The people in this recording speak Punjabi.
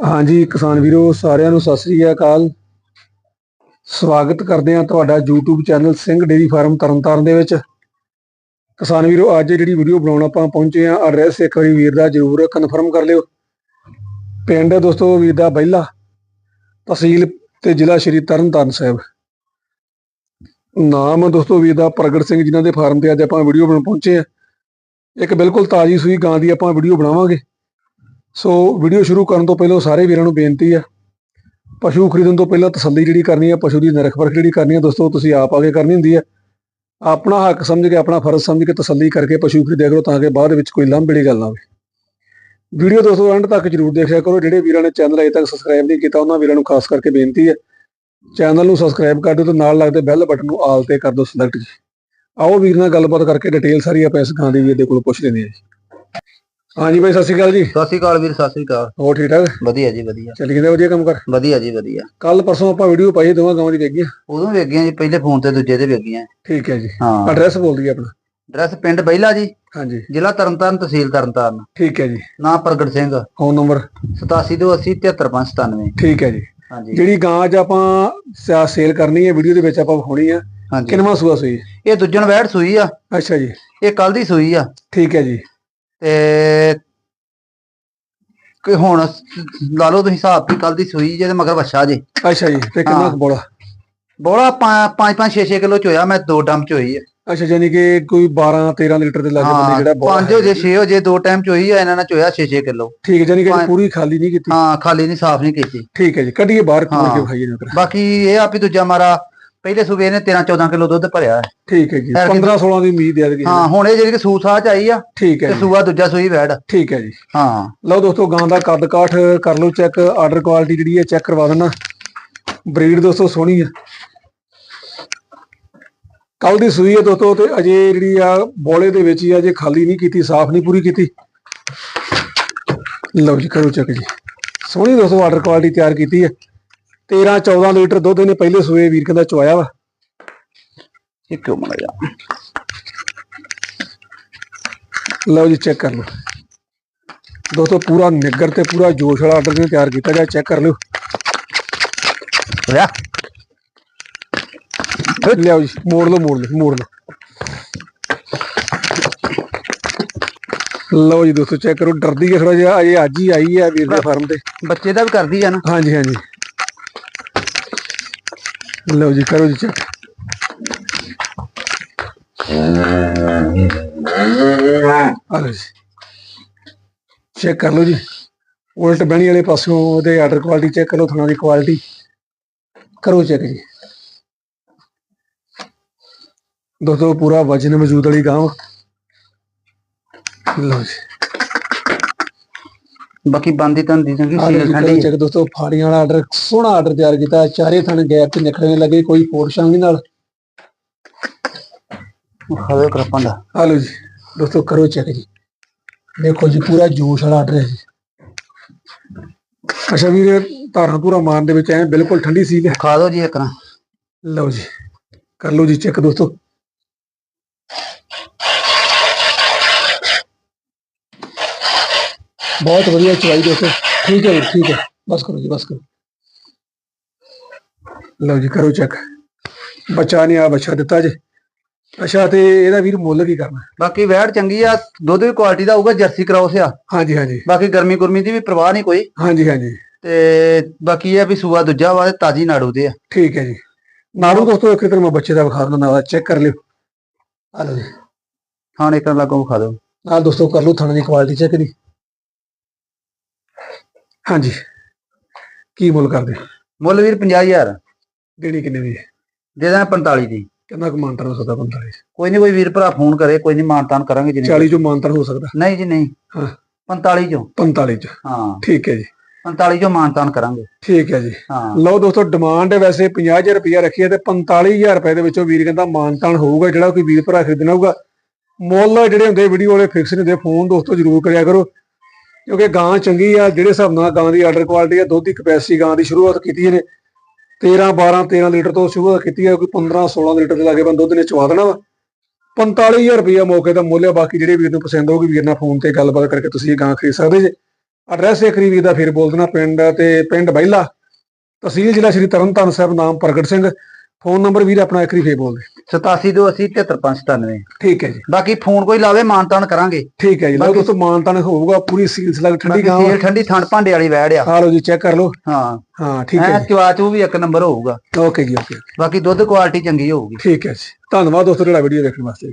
ਹਾਂਜੀ, ਕਿਸਾਨ ਵੀਰੋ, ਸਾਰਿਆਂ ਨੂੰ ਸਤਿ ਸ੍ਰੀ ਅਕਾਲ। ਸਵਾਗਤ ਕਰਦੇ ਹਾਂ ਤੁਹਾਡਾ YouTube channel Singh dairy farm Tarn Taran ਦੇ ਵਿੱਚ। ਕਿਸਾਨ ਵੀਰੋ, ਅੱਜ ਜਿਹੜੀ ਵੀਡੀਓ ਬਣਾਉਣ ਆਪਾਂ ਪਹੁੰਚੇ ਹਾਂ ਐਡਰੈਸ ਇੱਕ ਵਾਰੀ ਵੀਰ ਦਾ ਜਰੂਰ ਕਨਫਰਮ ਕਰ ਲਿਓ। ਪਿੰਡ ਦੋਸਤੋ, ਵੀਰ ਦਾ ਬਹਿਲਾ, ਤਹਿਸੀਲ ਤੇ ਜ਼ਿਲ੍ਹਾ ਸ਼੍ਰੀ ਤਰਨਤਾਰਨ ਸਾਹਿਬ। ਨਾਮ ਦੋਸਤੋ, ਵੀਰ ਦਾ ਪ੍ਰਗਟ ਸਿੰਘ ਜਿਨ੍ਹਾਂ ਦੇ ਫਾਰਮ ਤੇ ਅੱਜ ਆਪਾਂ ਵੀਡੀਓ ਬਣਾਉਣ ਪਹੁੰਚੇ ਹਾਂ। ਇੱਕ ਬਿਲਕੁਲ ਤਾਜ਼ੀ ਸੂਈ ਗਾਂ ਦੀ ਆਪਾਂ ਵੀਡੀਓ ਬਣਾਵਾਂਗੇ। ਸੋ ਵੀਡੀਓ ਸ਼ੁਰੂ ਕਰਨ ਤੋਂ ਪਹਿਲਾਂ ਸਾਰੇ ਵੀਰਾਂ ਨੂੰ ਬੇਨਤੀ ਹੈ ਪਸ਼ੂ ਖਰੀਦਣ ਤੋਂ ਪਹਿਲਾਂ ਤਸੱਲੀ ਜਿਹੜੀ ਕਰਨੀ ਹੈ ਪਸ਼ੂ ਦੀ ਨਰਖ ਪਰਖ ਜਿਹੜੀ ਕਰਨੀ ਹੈ ਦੋਸਤੋ ਤੁਸੀਂ ਆਪ ਆਗੇ ਕਰਨੀ ਹੁੰਦੀ ਹੈ ਆਪਣਾ ਹੱਕ ਸਮਝ ਕੇ, ਆਪਣਾ ਫਰਜ਼ ਸਮਝ ਕੇ ਤਸੱਲੀ ਕਰਕੇ ਪਸ਼ੂ ਖਰੀਦਿਆ ਕਰੋ ਤਾਂ ਕਿ ਬਾਅਦ ਵਿੱਚ ਕੋਈ ਲੰਬੜੀ ਗੱਲ ਨਾ ਹੋਵੇ। ਵੀਡੀਓ ਦੋਸਤੋ ਐਂਡ ਤੱਕ ਜਰੂਰ ਦੇਖਿਆ ਕਰੋ, ਜਿਹੜੇ ਵੀਰਾਂ ਨੇ ਚੈਨਲ ਅਜੇ ਤੱਕ ਸਬਸਕ੍ਰਾਈਬ ਨਹੀਂ ਕੀਤਾ, ਉਹਨਾਂ ਵੀਰਾਂ ਨੂੰ ਖਾਸ ਕਰਕੇ ਬੇਨਤੀ ਹੈ ਚੈਨਲ ਨੂੰ ਸਬਸਕ੍ਰਾਈਬ ਕਰ ਦਿਓ ਤੇ ਨਾਲ ਲੱਗਦੇ ਬੈਲ ਬਟਨ ਨੂੰ ਆਲ ਤੇ ਕਰ ਦਿਓ ਸਿਲੈਕਟ ਜੀ। ਆਓ ਵੀਰ ਨਾਲ ਗੱਲਬਾਤ ਕਰਕੇ ਡਿਟੇਲ ਸਾਰੀ ਆਪਾਂ ਇਸ ਗਾਂ ਦੀ ਵੀਰ ਦੇ ਕੋਲ ਪੁੱਛ ਲੈਂਦੇ ਹਾਂ ਜੀ। ਹਾਂਜੀ ਬਾਈ ਸਤਿ ਸ਼੍ਰੀ ਅਕਾਲ ਜੀ। ਸਤਿ ਸ਼੍ਰੀ ਅਕਾਲ ਵੀਰ ਸਤਿ ਸ਼੍ਰੀ ਅਕਾਲ। ਹੋਰ ਠੀਕ ਠਾਕ? ਵਧੀਆ ਜੀ ਵਧੀਆ। ਚੱਲੀ ਜਾਂਦੇ ਵਧੀਆ ਕੰਮ ਕਰ? ਵਧੀਆ ਜੀ ਵਧੀਆ। ਕੱਲ ਪਰਸੋਂ ਆਪਾਂ ਵੀਡੀਓ ਪਾਈ ਦੋਵਾਂ ਗਾਵਾਂ ਦੀ ਵੇਖੀ ਉਦੋਂ ਵੇਗੀਆਂ ਜੀ ਪਹਿਲੇ ਫੋਨ ਤੇ ਦੂਜੇ ਤੇ ਵੇਗੀਆਂ ਠੀਕ ਹੈ ਜੀ। ਹਾਂ। ਐਡਰੈਸ ਬੋਲ ਦਈਏ ਆਪਣਾ। ਐਡਰੈਸ ਪਿੰਡ ਬੈਲਾ ਜੀ। ਹਾਂਜੀ। ਜ਼ਿਲ੍ਹਾ ਤਰਨਤਾਰਨ ਤਹਿਸੀਲ ਤਰਨਤਾਰਨ। ਠੀਕ ਹੈ ਜੀ। ਨਾਮ ਪ੍ਰਗਟ ਸਿੰਘ। Phone number? 8780 73597 ਠੀਕ ਹੈ ਜੀ। ਹਾਂਜੀ। ਜਿਹੜੀ ਗਾਂ ਅੱਜ ਆਪਾਂ ਸੇਲ ਕਰਨੀ ਹੈ ਵੀਡੀਓ ਦੇ ਵਿੱਚ ਆਪਾਂ ਵਿਖਾਉਣੀ ਆ ਕਿੰਨਵਾਂ ਸੂਆ ਸੂਈ? ਇਹ ਦੂਜਣ ਵੈੜ ਸੂਈ ਆ। ਅੱਛਾ ਜੀ। ਇਹ ਕੱਲ ਦੀ ਸੂਈ ਆ। ਠੀਕ ਹੈ ਜੀ। ਤੇ ਕਿ ਹੁਣ ਲਾ ਲਓ ਤੁਸੀਂ ਹਿਸਾਬ ਵੀ ਕੱਲ ਦੀ ਸੂਈ ਜੇ ਤੇ ਮਗਰ ਵੱਛਾ ਜੇ। ਅੱਛਾ ਜੀ ਤੇ ਕਿੰਨਾ ਹਾਂ। ਬੋਲਾ? ਬੋਲਾ 5 5 6 6 ਕਿਲੋ ਚ ਹੋਇਆ ਮੈਂ ਦੋ ਡੰਮ ਚ ਹੋਈ ਆ। ਅੱਛਾ ਯਾਨੀ ਕਿ ਕੋਈ 12 13 ਲੀਟਰ ਦੇ ਲਾਗੇ ਬੰਦੇ ਜਿਹੜਾ ਬੋਲਾ ਪੰਜ ਹੋ ਜੇ 6 ਹੋ ਜੇ ਦੋ ਟਾਈਮ ਚ ਹੋਈ ਆ ਇਹਨਾਂ ਨਾਲ ਚ ਹੋਇਆ 6 6 ਕਿਲੋ। ਠੀਕ ਹੈ ਯਾਨੀ ਕਿ ਪੂਰੀ ਖਾਲੀ ਨਹੀਂ ਕੀਤੀ। ਹਾਂ ਖਾਲੀ ਨਹੀਂ ਸਾਫ਼ ਨਹੀਂ ਕੀਤੀ। ਠੀਕ ਹੈ ਜੀ ਕੱਢੀਏ ਬਾਹਰ ਖੋਲ ਕੇ ਹਾਂ। ਵਿਖਾਈਏ ਨਾ ਬਾਕੀ ਇਹ ਆ ਵੀ ਦੂਜਾ ਮਾਰਾ ਪਹਿਲੇ ਸੂਬੇ ਨੇ 13 14 ਕਿਲੋ ਦੁੱਧ ਭਰਿਆ ਹੈ। ਠੀਕ ਹੈ ਜੀ ਐਰ 15 16 ਦੀ ਉਮੀਦ ਹੈ ਹਾਂ ਹੁਣ ਇਹ ਜਿਹੜੀ ਕਿ ਸੂਸਾ ਚ ਆਈ ਆ ਠੀਕ ਹੈ ਤੇ ਸੂਆ ਦੂਜਾ ਸੂਈ ਵੈੜ। ਠੀਕ ਹੈ ਜੀ। ਹਾਂ। ਲਓ ਦੋਸਤੋ ਗਾਂ ਦਾ ਕੱਦ ਕਾਠ ਕਰ ਲਓ ਚੈੱਕ ਆਰਡਰ ਕੁਆਲਿਟੀ ਜਿਹੜੀ ਹੈ ਚੈੱਕ ਕਰਵਾ ਦੇਣਾ ਬਰੀਡ ਦੋਸਤੋ ਸੋਹਣੀ ਹੈ ਕੱਲ ਦੀ ਸੂਈ ਹੈ ਦੋਸਤੋ ਤੇ ਅਜੇ ਜਿਹੜੀ ਆ ਬੋਲੇ ਦੇ ਵਿੱਚ ਹੀ ਆ, ਅਜੇ ਖਾਲੀ ਨਹੀਂ ਕੀਤੀ ਸਾਫ਼ ਨਹੀਂ ਪੂਰੀ ਕੀਤੀ। ਲਓ ਜੀ ਕਰੋ ਚੈੱਕ ਜੀ। ਸੋਹਣੀ ਦੋਸਤੋ ਆਰਡਰ ਕੁਆਲਿਟੀ ਤਿਆਰ ਕੀਤੀ ਹੈ। 13 14 ਲੀਟਰ ਦੁੱਧ ਇਹਨੇ ਪਹਿਲੇ ਸੂਏ ਵੀਰ ਕਹਿੰਦਾ ਚੁਆਇਆ ਵਾ। ਇਹ ਕਿਉਂ ਮੜਾ ਜਾ ਲਓ ਜੀ ਚੈੱਕ ਕਰ ਲਓ। ਦੋਸਤੋ ਪੂਰਾ ਨਿੱਗਰ ਤੇ ਪੂਰਾ ਜੋਸ਼ ਵਾਲਾ ਆਰਡਰ ਨੇ ਤਿਆਰ ਕੀਤਾ ਜਾ ਚੈੱਕ ਕਰ ਲਿਓ। ਲਿਆ? ਲਿਆਓ ਜੀ ਮੋੜ ਲਓ ਮੋੜ ਲਓ ਮੋੜ ਲਓ। ਲਓ ਜੀ ਦੋਸਤੋ ਚੈੱਕ ਕਰੋ। ਡਰਦੀ ਹੈ ਥੋੜਾ ਜਿਹਾ ਅਜੇ ਅੱਜ ਹੀ ਆਈ ਹੈ ਵੀਰ ਦੇ ਫਾਰਮ ਤੇ। ਬੱਚੇ ਦਾ ਵੀ ਕਰਦੀ ਆ ਨਾ। ਹਾਂਜੀ ਹਾਂਜੀ। ਲਓ ਜੀ, ਕਰੋ ਜੀ ਚੈੱਕ ਆ ਜੀ। ਚੈੱਕ ਕਰ ਲਓ ਜੀ। ਉਲਟ ਬਹਿਣੀ ਵਾਲੇ ਪਾਸਿਓਂ ਉਹਦੇ ਆਰਡਰ ਕੁਆਲਿਟੀ ਚੈੱਕ ਕਰੋ ਥਣਾ ਦੀ ਕੁਆਲਿਟੀ ਕਰੋ ਚੈੱਕ ਜੀ। ਦੋਸਤੋ, ਪੂਰਾ ਵਜਨ ਮੌਜੂਦ ਵਾਲੀ ਗਾਂ ਲਓ ਜੀ। ਬਾਕੀ ਬੰਦੀ ਲਓ ਸੀਲ ਜੀ ਕਰੋ ਠੰਡੀ ਚੈੱਕ ਦੋਸਤੋ ਫਾੜੀਆਂ ਵਾਲਾ ਆਰਡਰ ਸੋਹਣਾ ਆਰਡਰ ਤਿਆਰ ਕੀਤਾ। ਚਾਰੇ ਥਣ ਗੈਪ ਤੇ ਨਿਕਲਣੇ ਲੱਗੇ ਕੋਈ ਫੋੜ ਸ਼ਾਂਗ ਨਾਲ। ਖਾਵੇ ਕਰਪਾਂ ਦਾ। ਲਓ ਜੀ ਦੋਸਤੋ ਕਰੋ ਚੈੱਕ ਜੀ। ਦੇਖੋ ਜੀ ਪੂਰਾ ਜੋਸ਼ ਵਾਲਾ ਆਰਡਰ ਹੈ ਜੀ। ਅੱਛਾ ਵੀਰ ਧਾਰਾਂ ਪੂਰਾ ਮਾਰਨ ਦੇ ਵਿੱਚ ਐ ਬਿਲਕੁਲ ਠੰਡੀ ਸੀ ਹੈ। ਖਾ ਦੋ ਜੀ ਇੱਕ ਨਾ। ਲਓ ਜੀ ਕਰ ਲਓ ਜੀ ਚੈੱਕ ਦੋਸਤੋ। ਬਹੁਤ ਵਧੀਆ ਚਵਾਈ ਦੋਸਤੋ ਠੀਕ ਹੈ ਜੀ, ਠੀਕ ਹੈ। ਬਸ ਕਰੋ ਜੀ ਬਸ ਕਰੋ। ਲਓ ਜੀ ਕਰੋ ਚੈੱਕ ਬੱਚਾ ਨੇ ਆ ਬੱਚਾ ਦਿੱਤਾ ਜੀ। ਅੱਛਾ ਤੇ ਇਹਦਾ ਵੀਰ ਮੁੱਲ ਕੀ ਕਰਨਾ? ਬਾਕੀ ਵੈੜ ਚੰਗੀ ਆ ਦੁੱਧ ਵੀ ਕੁਆਲਿਟੀ ਦਾ ਹੋਊਗਾ ਜਰਸੀ ਕਰਾਉਸ ਆ। ਹਾਂਜੀ ਹਾਂਜੀ। ਬਾਕੀ ਗਰਮੀ ਗੁਰਮੀ ਦੀ ਵੀ ਪਰਵਾਹ ਨਹੀਂ ਕੋਈ। ਹਾਂਜੀ ਹਾਂਜੀ। ਤੇ ਬਾਕੀ ਇਹ ਆ ਵੀ ਸੂਆ ਦੂਜਾ ਵਾ ਤੇ ਤਾਜੀ ਨਾੜੂ ਦੇ ਆ। ਠੀਕ ਹੈ ਜੀ। ਨਾੜੂ ਦੋਸਤੋ ਇੱਕ ਤਰ੍ਹਾਂ ਮੈਂ ਬੱਚੇ ਦਾ ਵਿਖਾ ਦਿੰਦਾ ਨਾਲ ਚੈੱਕ ਕਰ ਲਿਓ। ਆ ਲਓ ਜੀ। ਹਾਂ ਇੱਕ ਲੱਗੋ ਖਾ ਦੋ ਨਾਲ ਦੋਸਤੋ ਕਰ ਲਓ ਥਣ ਦੀ ਕੁਆਲਿਟੀ ਚੈੱਕ ਦੀ ਹਾਂਜੀ। ਕੀ ਮੁੱਲ ਕਰਦੇ? ਮੁੱਲ ਵੀਰ 50000 ਦੇਣੀ ਕਿੰਨੇ ਦੀ? ਹੈ? ਦੇ ਦਾਂ 45 ਦੀ। ਕਿੰਨਾ ਕੁ ਮਾਨਤਰ ਹੋ ਸਕਦਾ 45 ਕੋਈ ਨਹੀਂ ਕੋਈ ਵੀਰ ਭਰਾ ਫੋਨ ਕਰੇ ਕੋਈ ਨਹੀਂ ਮਾਨਤਾਨ ਕਰਾਂਗੇ ਜਿੰਨੇ 40 ਚੋਂ ਮਾਨਤਰ ਹੋ ਸਕਦਾ। ਨਹੀਂ ਜੀ ਨਹੀਂ। ਹਾਂ। 45 ਚੋਂ। 45 ਚ। ਹਾਂ। ਠੀਕ ਹੈ ਜੀ। 45 ਚੋਂ ਮਾਨਤਾਨ ਕਰਾਂਗੇ। ਠੀਕ ਹੈ ਜੀ। ਹਾਂ। ਲਓ ਦੋਸਤੋ ਡਿਮਾਂਡ ਵੈਸੇ 50000 ਰੁਪਇਆ ਰੱਖੀ ਹੈ ਤੇ 45000 ਰੁਪਏ ਦੇ ਵਿੱਚੋਂ ਵੀਰ ਕਹਿੰਦਾ ਮਾਨਤਾਨ ਹੋਊਗਾ ਜਿਹੜਾ ਕੋਈ ਵੀਰ ਭਰਾ ਖਰੀਦਣਾ ਹੋਊਗਾ। ਮੁੱਲ ਜਿਹੜੇ ਹੁੰਦੇ ਵੀਡੀਓ ਵਾਲੇ ਫਿਕਸ ਨਹੀਂ ਹੁੰਦੇ। ਫੋਨ ਦੋਸਤੋ ਜ਼ਰੂਰ ਕਰਿਆ ਕਰੋ। ਕਿਉਂਕਿ ਗਾਂ ਚੰਗੀ ਆ, ਜਿਹੜੇ ਹਿਸਾਬ ਨਾਲ ਗਾਂ ਦੀ ਆਰਡਰ ਕੁਆਲਿਟੀ ਆ, ਦੁੱਧ ਦੀ ਕਪੈਸਿਟੀ ਗਾਂ ਦੀ ਸ਼ੁਰੂਆਤ ਕੀਤੀ ਇਹਨੇ। 13 12 13 ਲੀਟਰ ਤੋਂ ਸ਼ੁਰੂਆਤ ਕੀਤੀ ਹੈ ਕੋਈ 15 16 ਲੀਟਰ ਦੇ ਲਾਗੇ ਬੰਦ ਦੁੱਧ ਨੇ ਚਵਾ ਦੇਣਾ ਵਾ। 45000 ਰੁਪਇਆ ਮੌਕੇ ਦਾ ਮੁੱਲ ਆ, ਬਾਕੀ ਜਿਹੜੇ ਵੀਰ ਨੂੰ ਪਸੰਦ ਹੋਊਗੀ, ਵੀਰ ਨਾਲ ਫੋਨ ਤੇ ਗੱਲਬਾਤ ਕਰਕੇ ਤੁਸੀਂ ਇਹ ਗਾਂ ਖਰੀਦ ਸਕਦੇ ਜੇ। ਐਡਰੈਸ ਇਹ ਵਾਰੀ ਵੀਰ ਦਾ, ਫਿਰ ਬੋਲ ਦੇਣਾ ਪਿੰਡ ਤੇ, ਪਿੰਡ ਬਹਿਲਾ ਤਹਿਸੀਲ ਜ਼ਿਲ੍ਹਾ ਸ਼੍ਰੀ ਤਰਨਤਾਰਨ ਸਾਹਿਬ, ਨਾਮ ਪ੍ਰਗਟ ਸਿੰਘ। ਫੋਨ ਨੰਬਰ ਵੀਰ ਆਪਣਾ ਇੱਕ ਵਾਰੀ ਫੇਰ ਬੋਲ ਦੇ। 8728 ਠੀਕ ਹੈ ਜੀ। ਬਾਕੀ ਫੋਨ ਕੋਈ ਲਾਵੇ ਮਾਨਤਾਨ ਕਰਾਂਗੇ। ਠੀਕ ਹੈ ਜੀ। ਲਓ ਦੋਸਤੋ ਮਾਨਤਾਨ ਹੋਊਗਾ ਪੂਰੀ ਸੀਲਸ ਲੱਗ ਠੰਡੀ ਗਾਂ ਸੀਲ ਠੰਡੀ ਥਣ ਭਾਂਡੇ ਵਾਲੀ ਵੈੜ ਆ। ਆ ਲਓ ਜੀ ਚੈੱਕ ਕਰ ਲਓ। ਹਾਂ। ਹਾਂ ਠੀਕ ਹੈ ਚਵਾ ਚੂ ਵੀ ਇੱਕ ਨੰਬਰ ਹੋਊਗਾ। ਓਕੇ ਜੀ ਓਕੇ। ਬਾਕੀ ਦੁੱਧ ਕੁਆਲਿਟੀ ਚੰਗੀ ਹੋਊਗੀ। ਠੀਕ ਹੈ ਜੀ। ਧੰਨਵਾਦ ਦੋਸਤੋ ਜਿਹੜਾ ਵੀਡੀਓ ਵੇਖਣ ਵਾਸਤੇ।